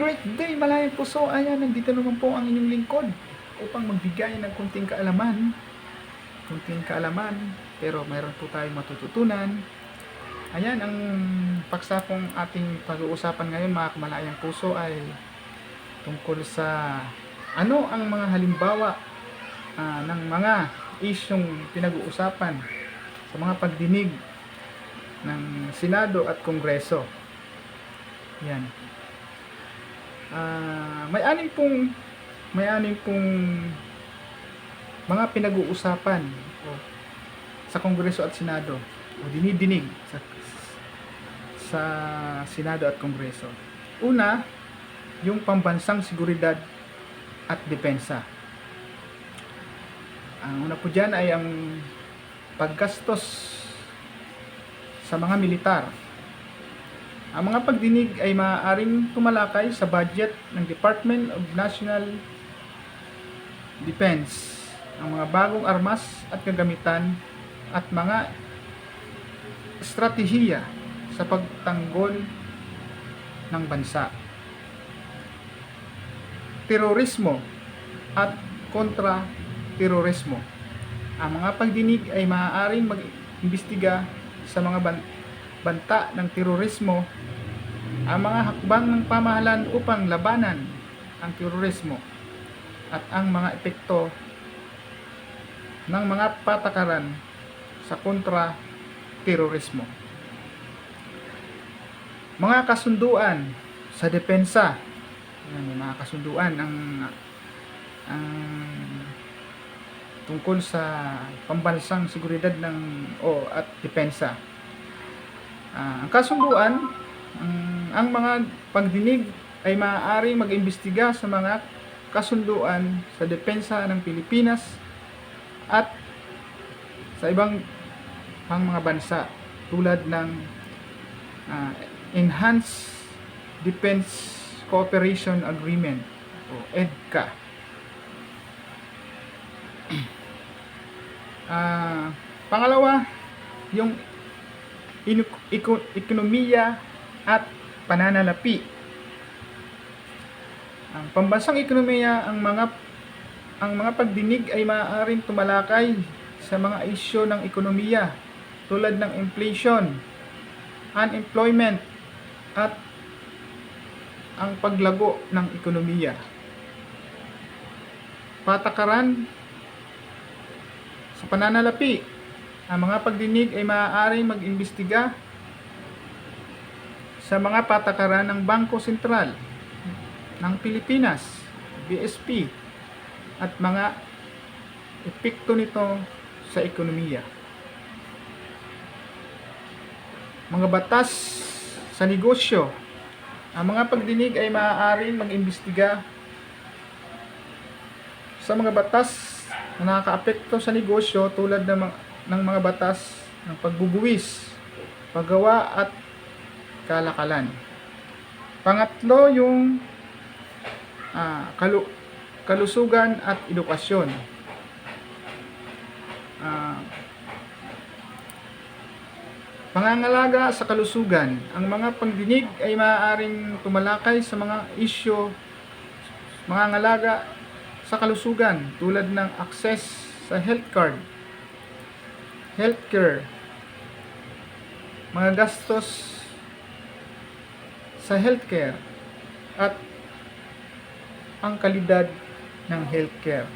great day, malayang puso. Ayan, nandito naman po ang inyong lingkod upang magbigay ng kunting kaalaman. Kunting kaalaman, pero mayroon po tayong matututunan. Ayan, ang paksa pong ating pag-uusapan ngayon, mga kamalayang puso, ay tungkol sa ano ang mga halimbawa ah, ng mga isyong pinag-uusapan sa mga pagdinig ng Senado at Kongreso. Yan. Ah, may anim pong may anim pong mga pinag-uusapan o, sa Kongreso at Senado o dinidinig sa sa Senado at Kongreso. Una, yung pambansang seguridad at depensa. Ang una po dyan ay ang paggastos sa mga militar. Ang mga pagdinig ay maaaring tumalakay sa budget ng Department of National Defense, ang mga bagong armas at kagamitan at mga estratehiya sa pagtanggol ng bansa. Terorismo at kontra-terorismo. Ang mga pagdinig ay maaaring mag-imbestiga sa mga ban- banta ng terorismo, ang mga hakbang ng pamahalaan upang labanan ang terorismo at ang mga epekto ng mga patakaran sa kontra-terorismo. Mga kasunduan sa depensa. Mga kasunduan ang ang tungkol sa pambansang seguridad ng o at depensa. Ah, ang kasunduan, ang, ang mga pagdinig ay maaaring mag-imbestiga sa mga kasunduan sa depensa ng Pilipinas at sa ibang pang mga bansa tulad ng ah, Enhanced Defense Cooperation Agreement o EDCA. Ah, pangalawa, yung ekonomiya at pananalapi. Ang pambansang ekonomiya ang mga ang mga pagdinig ay maaaring tumalakay sa mga isyu ng ekonomiya tulad ng inflation, unemployment at ang paglago ng ekonomiya. Patakaran sa pananalapi, ang mga pagdinig ay maaaring mag-imbestiga sa mga patakaran ng Bangko Sentral ng Pilipinas, BSP, at mga epekto nito sa ekonomiya. Mga batas sa negosyo. Ang mga pagdinig ay maaaring mag-imbestiga sa mga batas na nakakaapekto sa negosyo tulad ng mga, ng mga batas ng pagbubuwis, paggawa at kalakalan. Pangatlo yung ah, kalu- kalusugan at edukasyon. Ah, pangangalaga sa kalusugan. Ang mga pagdinig ay maaaring tumalakay sa mga isyo mangangalaga sa kalusugan tulad ng access sa health card, healthcare, mga gastos sa healthcare at ang kalidad ng healthcare.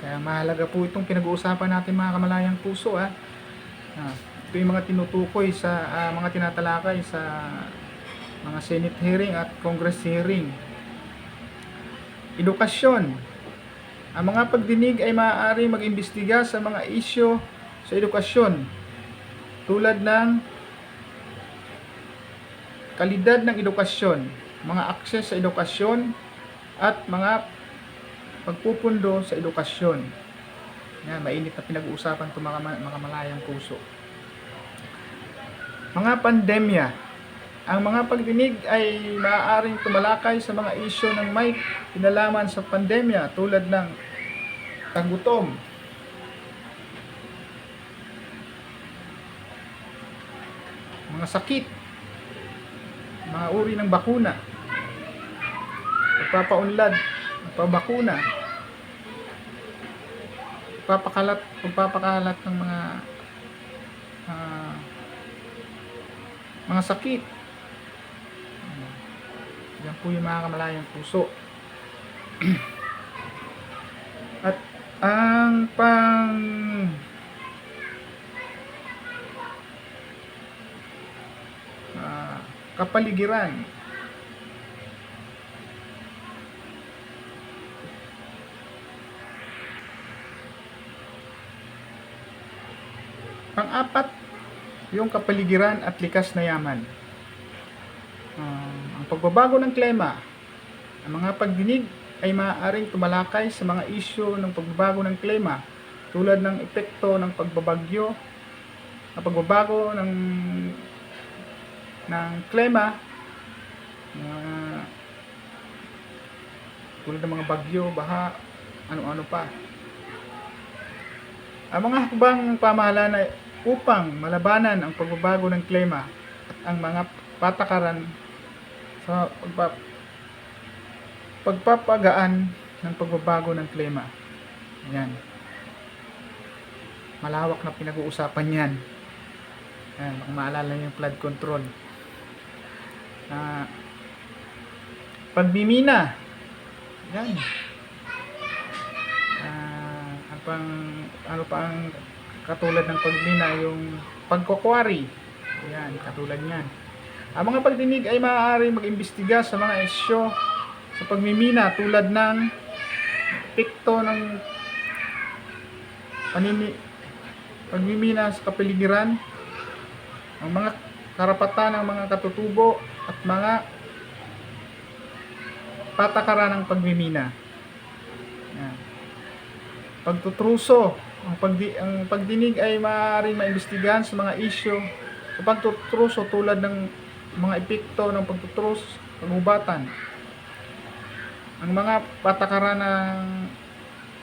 Kaya mahalaga po itong pinag-uusapan natin mga kamalayang puso ha. Ah, ito yung mga tinutukoy sa ah, mga tinatalakay sa mga Senate hearing at Congress hearing. Edukasyon. Ang mga pagdinig ay maaari mag-imbestiga sa mga isyo sa edukasyon tulad ng kalidad ng edukasyon, mga akses sa edukasyon at mga pagpupundo sa edukasyon. Yan, mainit na pinag-uusapan ito mga, mga malayang puso. Mga pandemya. Ang mga pagdinig ay maaaring tumalakay sa mga isyo ng may kinalaman sa pandemya tulad ng tagutom, mga sakit, mga uri ng bakuna, pagpapaunlad, pagpabakuna, pagpapakalat, pagpapakalat ng mga ah, mga sakit. Yan po yung mga kamalayang puso. At ang pang kapaligiran Pang-apat, yung kapaligiran at likas na yaman. Ah, ang pagbabago ng klima, ang mga pagdinig ay maaaring tumalakay sa mga isyu ng pagbabago ng klima tulad ng epekto ng pagbabagyo, ang pagbabago ng ng klima, mga tulad ng mga bagyo, baha, ano-ano pa. Ang mga hakbang pamahalaan ay upang malabanan ang pagbabago ng klima at ang mga patakaran sa pagpa, pagpapagaan ng pagbabago ng klima. Yan. Malawak na pinag-uusapan yan. Yan, kung maalala niyo flood control. Ah, pagmimina. Yan. Ah, ang pang, ano pa ang katulad ng pagmina, yung pagkukwari. Yan, katulad niyan. Ang mga pagdinig ay maaari mag-imbestiga sa mga isyo sa pagmimina tulad ng epekto ng panini pagmimina sa kapaligiran, ang mga karapatan ng mga katutubo at mga patakaran ng pagmimina. Yan. Pagtutruso, ang, pagdi, ang pagdinig ay maaaring maimbestigahan sa mga isyo sa pagtutruso tulad ng mga epekto ng pagtutrus, pagubatan. Ang mga patakaran ng,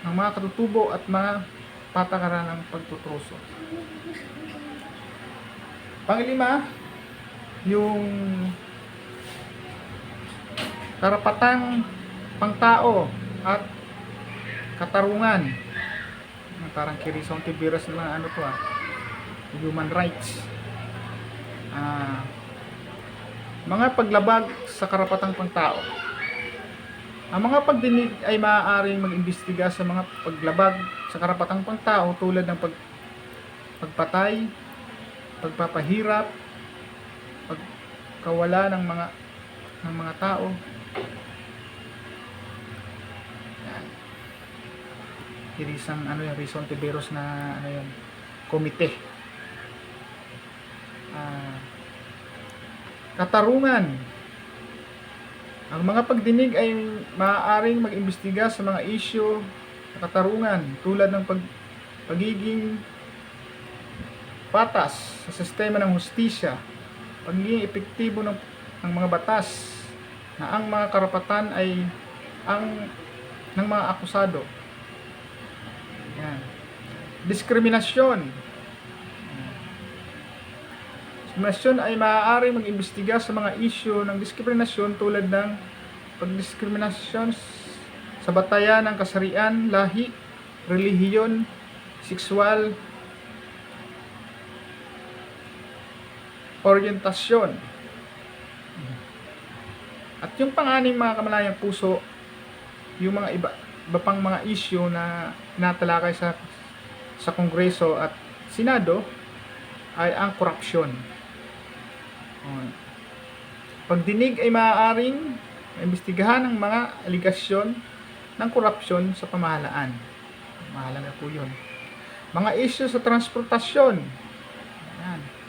ng mga katutubo at mga patakaran ng pagtutruso. Panglima, yung karapatang pangtao at katarungan. Parang kirisong tibiras mga ano to ah. Human rights. Ah, mga paglabag sa karapatang pangtao. Ang mga pagdinig ay maaaring mag-imbestiga sa mga paglabag sa karapatang pangtao tulad ng pag, pagpatay, pagpapahirap, pagkawala ng mga ng mga tao. Yan. Irisang ano yung Rizon Tiberos na ano yun, komite. Ah, katarungan. Ang mga pagdinig ay maaaring mag-imbestiga sa mga isyu sa katarungan tulad ng pag, pagiging patas sa sistema ng hustisya, pagiging epektibo ng, ng mga batas na ang mga karapatan ay ang ng mga akusado. Yan. Diskriminasyon. Diskriminasyon ay maaari mag-imbestiga sa mga isyu ng diskriminasyon tulad ng pagdiskriminasyon sa batayan ng kasarian, lahi, relihiyon, sexual, orientasyon. At yung panganing mga kamalayang puso, yung mga iba, iba pang mga issue na natalakay sa sa Kongreso at Senado ay ang korupsyon. Pagdinig ay maaaring imbestigahan ng mga aligasyon ng korupsyon sa pamahalaan. Mahalaga po yun. Mga issue sa transportasyon. Ayan.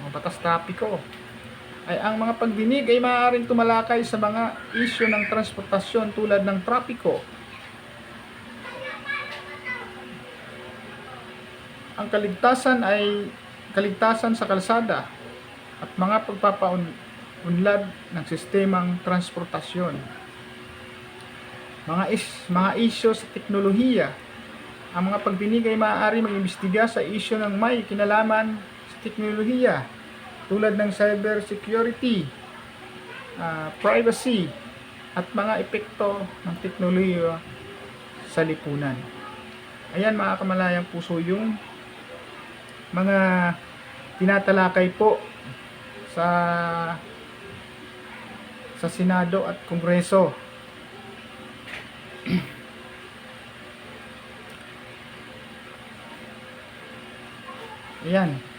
Mga batas trapiko. Ay ang mga pagdinig ay maaaring tumalakay sa mga issue ng transportasyon tulad ng trapiko. Ang kaligtasan ay kaligtasan sa kalsada at mga pagpapaunlad ng sistemang transportasyon. Mga is mga isyu sa teknolohiya. Ang mga pagdinig ay maaari mag-imbestiga sa isyu ng may kinalaman teknolohiya tulad ng cyber security, ah, privacy, at mga epekto ng teknolohiya sa lipunan. Ayan mga kamalayang puso yung mga tinatalakay po sa sa Senado at Kongreso. Ayan.